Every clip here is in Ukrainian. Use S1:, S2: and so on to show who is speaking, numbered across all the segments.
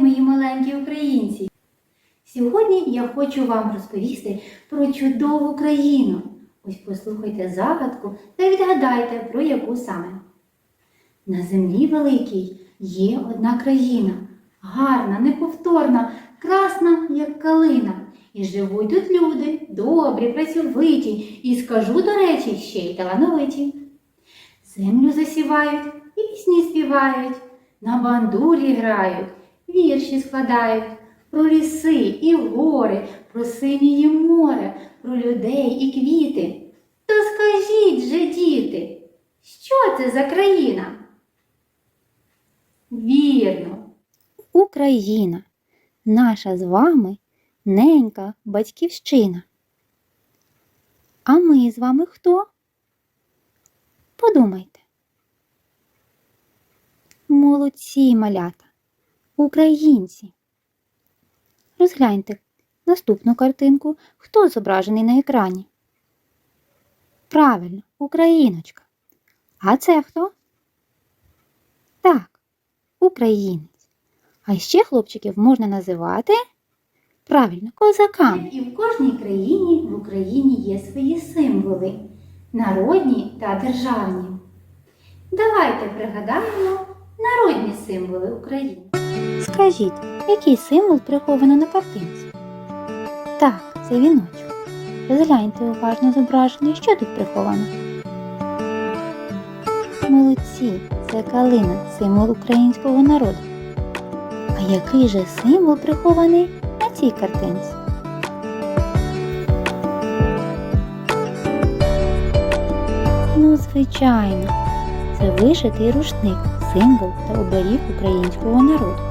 S1: мої маленькі українці! Сьогодні я хочу вам розповісти про чудову країну. Ось послухайте загадку та відгадайте, про яку саме. На землі великій є одна країна, гарна, неповторна, красна, як калина. І живуть тут люди, добрі, працьовиті, і скажу, до речі, ще й талановиті. Землю засівають, пісні співають, на бандурі грають, вірші складають про ліси і гори, про синіє море, про людей і квіти. То скажіть же, діти, що це за країна? Вірно,
S2: Україна, наша з вами ненька батьківщина. А ми з вами хто? Подумайте. Молодці малята, українці. Розгляньте наступну картинку, хто зображений на екрані. Правильно, Україночка. А це хто? Так, українець. А ще хлопчиків можна називати правильно козаками.
S1: і в кожній країні в Україні є свої символи, народні та державні. Давайте пригадаємо народні символи України.
S2: Скажіть, який символ приховано на картинці? Так, це віночок. Розгляньте уважно зображення, що тут приховано. Молодці, це калина, символ українського народу. А який же символ прихований на цій картинці? Ну, звичайно, це вишитий рушник, символ та оберіг українського народу.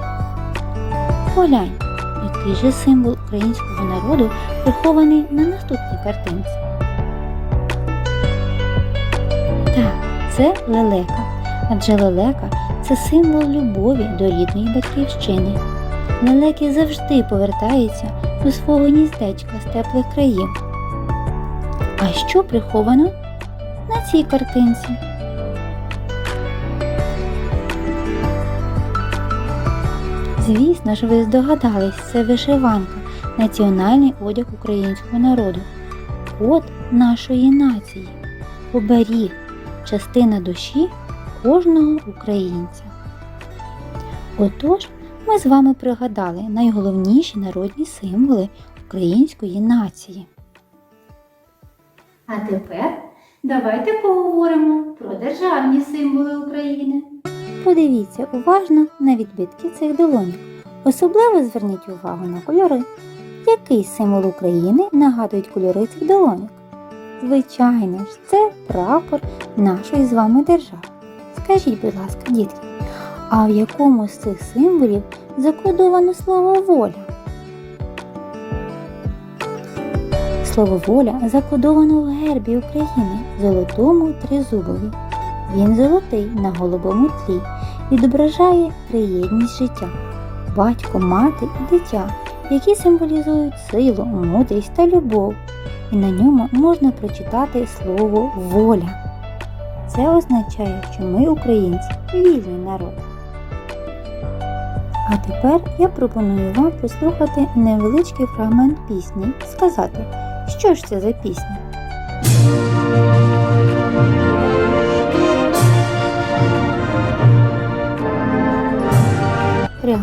S2: Поглянь, який же символ українського народу прихований на наступній картинці. Так, це лелека, адже лелека це символ любові до рідної батьківщини. Лелеки завжди повертаються до свого гніздечка з теплих країв. А що приховано на цій картинці? Звісно ж, ви здогадались, це вишиванка, національний одяг українського народу, код нашої нації, оберіг, частина душі кожного українця. Отож, ми з вами пригадали найголовніші народні символи української нації.
S1: А тепер давайте поговоримо про державні символи України.
S2: Подивіться уважно на відбитки цих долоньок. Особливо зверніть увагу на кольори. Який символ України нагадують кольори цих долоньок? Звичайно ж, це прапор нашої з вами держави. Скажіть, будь ласка, дітки, а в якому з цих символів закодовано слово воля? Слово воля закодовано в гербі України золотому тризубові. Він золотий на голубому тлі, відображає приєдність життя, батько, мати і дитя, які символізують силу, мудрість та любов. І на ньому можна прочитати слово воля. Це означає, що ми, українці, вільний народ. А тепер я пропоную вам послухати невеличкий фрагмент пісні сказати, що ж це за пісня.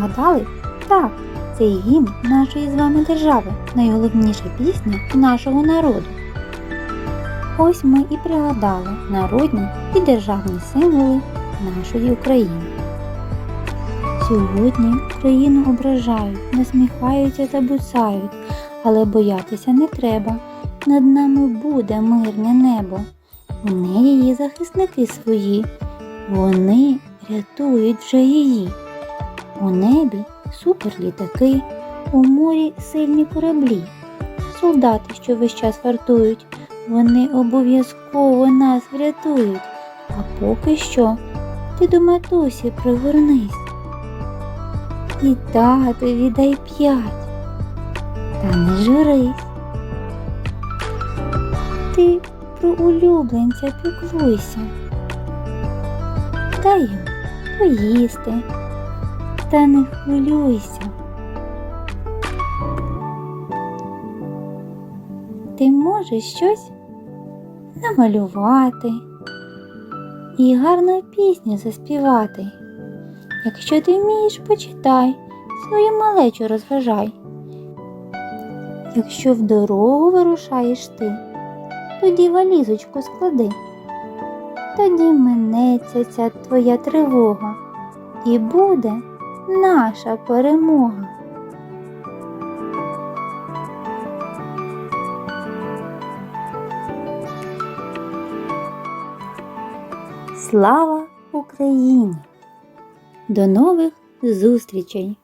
S2: Пригадали? Так, це гімн нашої з вами держави, найголовніша пісня нашого народу. Ось ми і пригадали народні і державні символи нашої України. Сьогодні Україну ображають, насміхаються та буцають, але боятися не треба. Над нами буде мирне небо. У неї є захисники свої, вони рятують вже її. У небі суперлітаки, у морі сильні кораблі. Солдати, що весь час вартують, вони обов'язково нас врятують. А поки що ти до матусі пригорнись. І татові дай п'ять. Та не журись. Ти про улюбленця піклуйся. Дай йому поїсти, Та не хвилюйся. Ти можеш щось намалювати і гарну пісню заспівати. Якщо ти вмієш, почитай, свою малечу розважай. Якщо в дорогу вирушаєш ти, тоді валізочку склади. Тоді минеться ця твоя тривога, і буде наша перемога. Слава Україні! До нових зустрічей!